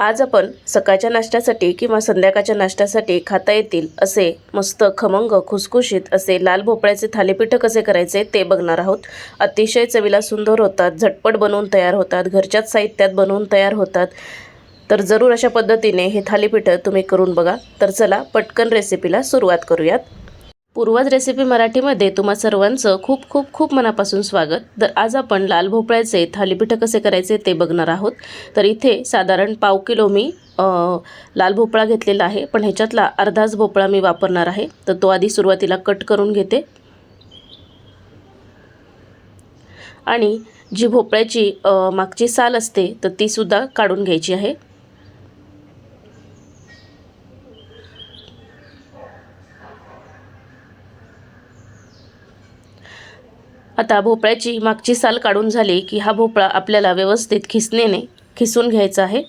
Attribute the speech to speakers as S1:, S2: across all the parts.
S1: आज आपण सकाळच्या नाश्त्यासाठी किंवा संध्याकाळच्या नाश्त्यासाठी खाता येतील असे मस्त खमंग खुसखुशीत असे लाल भोपळ्याचे थालीपीठं कसे करायचे ते बघणार आहोत. अतिशय चवीला सुंदर होतात झटपट बनवून तयार होतात घरच्याच साहित्यात बनवून तयार होतात. तर जरूर अशा पद्धतीने हे थालीपीठं तुम्ही करून बघा. तर चला पटकन रेसिपीला सुरुवात करूयात. पूर्वज रेसिपी मराठीमध्ये तुम्हा सर्वांचं खूप खूप खूप मनापासून स्वागत. तर आज आपण लाल भोपळ्याचे थालीपीठं कसे करायचे ते बघणार आहोत. तर इथे साधारण पाव किलो मी लाल भोपळा घेतलेला आहे. पण ह्याच्यातला अर्धाच भोपळा मी वापरणार आहे. तर तो आधी सुरुवातीला कट करून घेते. आणि जी भोपळ्याची मागची साल असते तर तीसुद्धा काढून घ्यायची आहे. आता भोपळ्याची मागची साल काढून झाली की हा भोपळा आपल्याला व्यवस्थित खिसणीने खिसून घ्यायचा आहे.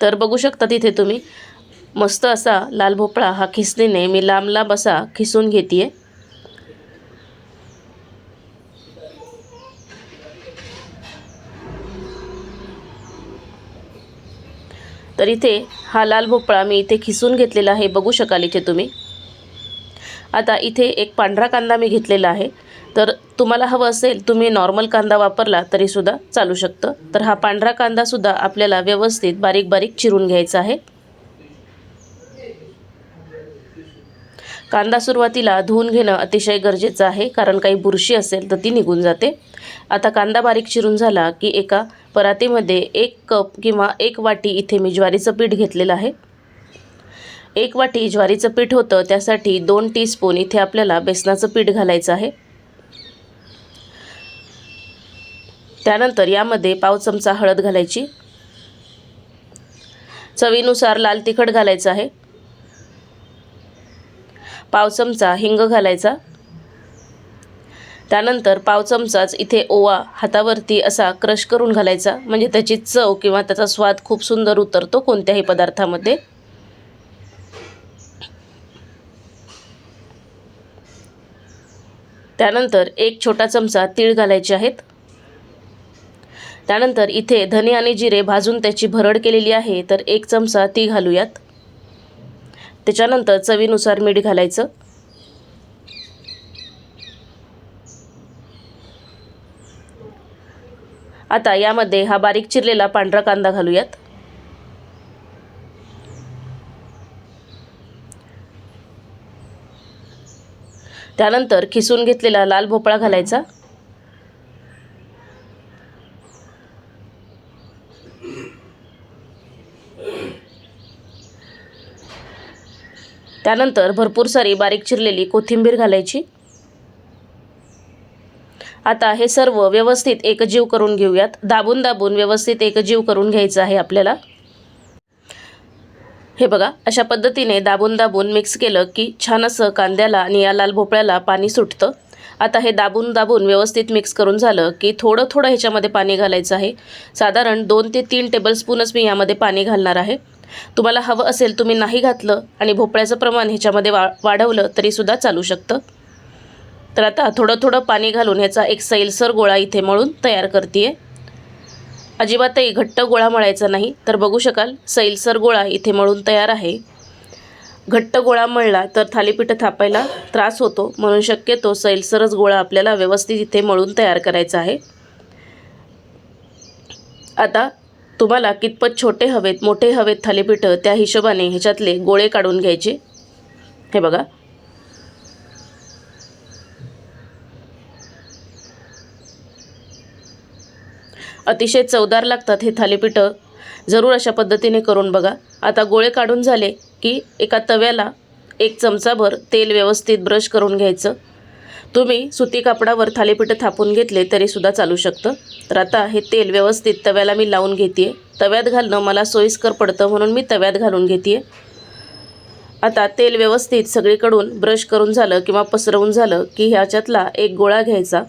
S1: तर बघू शकता तिथे तुम्ही मस्त असा लाल भोपळा हा खिसणीने मी लांब लांब असा खिसून घेते आहे तर इथे हा लाल भोपळा मी इथे खिसून घेतलेला आहे. बघू शकाल इथे तुम्ही. आता इथे एक पांढरा कांदा मी घेतलेला आहे. तर तुम्हाला हवं असेल तुम्ही नॉर्मल कांदा वापरला तरीसुद्धा चालू शकतं. तर हा पांढरा कांदासुद्धा आपल्याला व्यवस्थित बारीक बारीक चिरून घ्यायचा आहे. कांदा सुरुवातीला धुवून घेणं अतिशय गरजेचं आहे कारण काही बुरशी असेल तर ती निघून जाते. आता कांदा बारीक चिरून झाला की एका परातीमध्ये एक कप किंवा एक वाटी इथे मी ज्वारीचं पीठ घेतलेलं आहे. एक वाटी ज्वारीचं पीठ होतं त्यासाठी दोन टीस्पून इथे आपल्याला बेसनाचं पीठ घालायचं आहे. त्यानंतर यामध्ये पाव चमचा हळद घालायची. चवीनुसार लाल तिखट घालायचं आहे. पाव चमचा हिंग घालायचा. त्यानंतर पाव चमचाच इथे ओवा हातावरती असा क्रश करून घालायचा. म्हणजे त्याची चव किंवा त्याचा स्वाद खूप सुंदर उतरतो कोणत्याही पदार्थामध्ये. त्यानंतर एक छोटा चमचा तीळ घालायचे आहेत. त्यानंतर इथे धने आणि जिरे भाजून त्याची भरड केलेली आहे. तर एक चमचा ती घालूयात. त्याच्यानंतर चवीनुसार मीठ घालायचं. आता यामध्ये हा बारीक चिरलेला पांढरा कांदा घालूयात. त्यानंतर खिसून घेतलेला लाल भोपळा घालायचा. त्यानंतर भरपूर सारी बारीक चिरलेली कोथिंबीर घालायची. आता हे सर्व व्यवस्थित एकजीव करून घेऊयात. दाबून दाबून व्यवस्थित एकजीव करून घ्यायचं आहे आपल्याला. हे बघा अशा पद्धतीने दाबून दाबून मिक्स केलं की छान असं कांद्याला आणि या लाल भोपळ्याला पाणी सुटतं. आता हे दाबून दाबून व्यवस्थित मिक्स करून झालं की थोडं थोडं ह्याच्यामध्ये पाणी घालायचं आहे. साधारण दोन ते तीन टेबलस्पूनच मी यामध्ये पाणी घालणार आहे. तुम्हाला हवं असेल तुम्ही नाही घातलं आणि भोपळ्याचं प्रमाण ह्याच्यामध्ये वा वाढवलं तरीसुद्धा चालू शकतं. तर आता थोडं थोडं पाणी घालून ह्याचा एक सैलसर गोळा इथे मळून तयार करते आहे अजिबातही घट्ट गोळा मळायचा नाही तर बघू शकाल सैलसर गोळा इथे मळून तयार आहे. घट्ट गोळा मळला तर थालीपीठं थापायला त्रास होतो म्हणून शक्यतो सैलसरच गोळा आपल्याला व्यवस्थित इथे मळून तयार करायचा आहे. आता तुम्हाला कितपत छोटे हवेत मोठे हवेत थालीपीठं त्या हिशोबाने ह्याच्यातले गोळे काढून घ्यायचे? हे बघा. अतिशय चवदार लागतात हे थालीपीठं. जरूर अशा पद्धतीने करून बघा. आता गोळे काढून झाले की एका तव्याला एक चमचाभर तेल व्यवस्थित ब्रश करून घ्यायचं. तुम्ही सुती कापडावर थालीपीठं थापून घेतले तरीसुद्धा चालू शकतं. तर आता हे तेल व्यवस्थित तव्याला मी लावून घेते तव्यात घालणं मला सोयीस्कर पडतं म्हणून मी तव्यात घालून घेते आता तेल व्यवस्थित सगळीकडून ब्रश करून झालं किंवा पसरवून झालं की ह्याच्यातला एक गोळा घ्यायचा.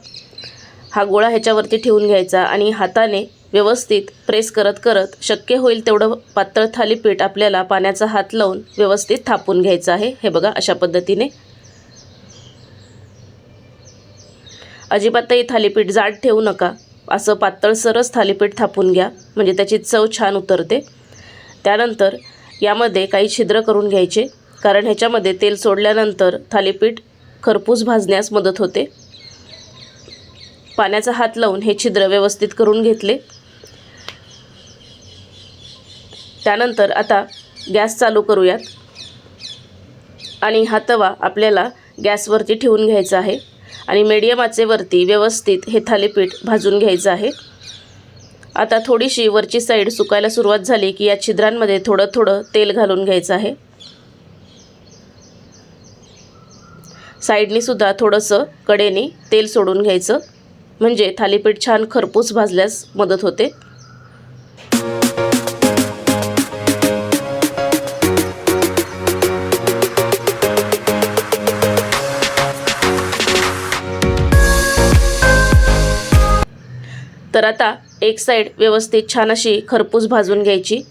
S1: हा गोळा ह्याच्यावरती ठेवून घ्यायचा आणि हाताने व्यवस्थित प्रेस करत करत शक्य होईल तेवढं पातळ थालीपीठ आपल्याला पाण्याचा हात लावून व्यवस्थित थापून घ्यायचं आहे. हे बघा अशा पद्धतीने. अजिबातही थालीपीठ जाड ठेवू नका. असं पातळसरच थालीपीठ थापून घ्या. म्हणजे त्याची चव छान उतरते. त्यानंतर यामध्ये काही छिद्र करून घ्यायचे. कारण ह्याच्यामध्ये तेल सोडल्यानंतर थालीपीठ खरपूस भाजण्यास मदत होते. पाण्याचा हात लावून हे छिद्र व्यवस्थित करून घेतले. त्यानंतर आता गॅस चालू करूयात. आणि हा तवा आपल्याला गॅसवरती ठेवून घ्यायचा आहे. आणि मीडियम आचेवरती व्यवस्थित हे थालीपीठ भाजून घ्यायचं आहे. आता थोडीशी वरची साईड सुकायला सुरुवात झाली की या छिद्रांमध्ये थोडं थोडं तेल घालून घ्यायचं आहे. साईडनी सुद्धा थोडंसं कडेने तेल सोडून घ्यायचं. म्हणजे थालीपीठ छान खरपूस भाजल्यास मदत होते. तर आता एक साईड व्यवस्थित छान अशी खरपूस भाजून घ्यायची.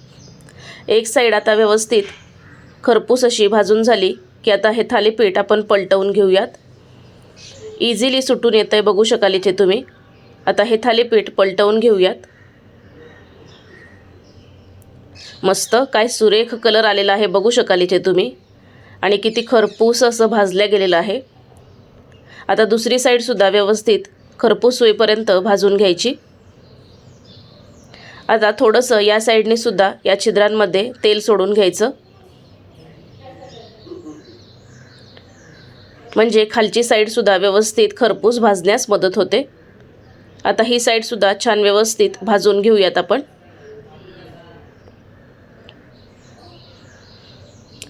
S1: एक साईड आता व्यवस्थित खरपूस अशी भाजून झाली की आता हे थालीपीठ आपण पलटवून घेऊयात. इझिली सुटून येतं आहे बघू शकाल इथे तुम्ही. आता हे थालीपीठ पलटवून घेऊयात. मस्त काय सुरेख कलर आलेला आहे बघू शकाल इथे तुम्ही. आणि किती खरपूस असं भाजल्या गेलेलं आहे. आता दुसरी साईडसुद्धा व्यवस्थित खरपूस होईपर्यंत भाजून घ्यायची. आता थोडंसं या साईडने सुद्धा या छिद्रांमध्ये तेल सोडून घ्यायचं. म्हणजे खालची साईडसुद्धा व्यवस्थित खरपूस भाजण्यास मदत होते. आता ही साईडसुद्धा छान व्यवस्थित भाजून घेऊयात आपण.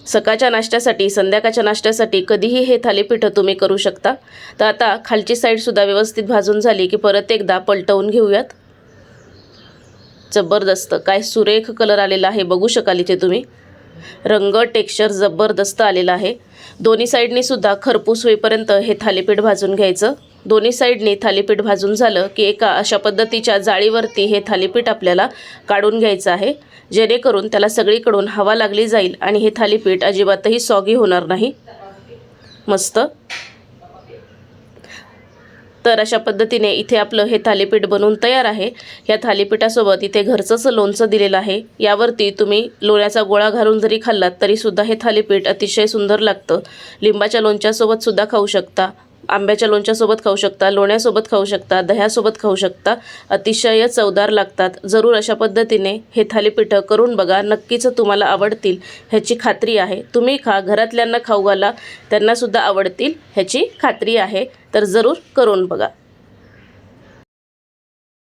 S1: सकाळच्या नाश्त्यासाठी संध्याकाळच्या नाश्त्यासाठी कधीही हे थालीपीठं तुम्ही करू शकता. तर आता खालची साईडसुद्धा व्यवस्थित भाजून झाली की परत एकदा पलटवून घेऊयात. जबरदस्त. काय सुरेख कलर आलेला आहे बघू शकाल इथे तुम्ही. रंग टेक्स्चर जबरदस्त आलेला आहे. दोन्ही साईडनी सुद्धा खरपूस होईपर्यंत हे थालीपीठ भाजून घ्यायचं. दोन्ही साईडनी थालीपीठ भाजून झालं की एका अशा पद्धतीच्या जाळीवरती हे थालीपीठ आपल्याला काढून घ्यायचं आहे. जेणेकरून त्याला सगळीकडून हवा लागली जाईल आणि हे थालीपीठ अजिबातही सॉगी होणार नाही. मस्त. तर अशा पद्धतीने इथे आपलं हे थालीपीठ बनवून तयार आहे. या थालीपीठासोबत इथे घरचंच लोणचं दिलेलं आहे. यावरती तुम्ही लोण्याचा गोळा घालून जरी खाल्लात तरीसुद्धा हे थालीपीठ अतिशय सुंदर लागतं. लिंबाच्या लोणच्यासोबतसुद्धा खाऊ शकता. आंब्याच्या लोणच्यासोबत खाऊ शकता लोण्यासोबत खाऊ शकता दह्यासोबत खाऊ शकता. अतिशय चवदार लागतात. जरूर अशा पद्धतीने हे थालीपीठं करून बघा. नक्कीच तुम्हाला आवडतील ह्याची खात्री आहे. तुम्ही खा. घरातल्यांना खाऊ घाला. त्यांनासुद्धा आवडतील ह्याची खात्री आहे. तर जरूर करून बघा.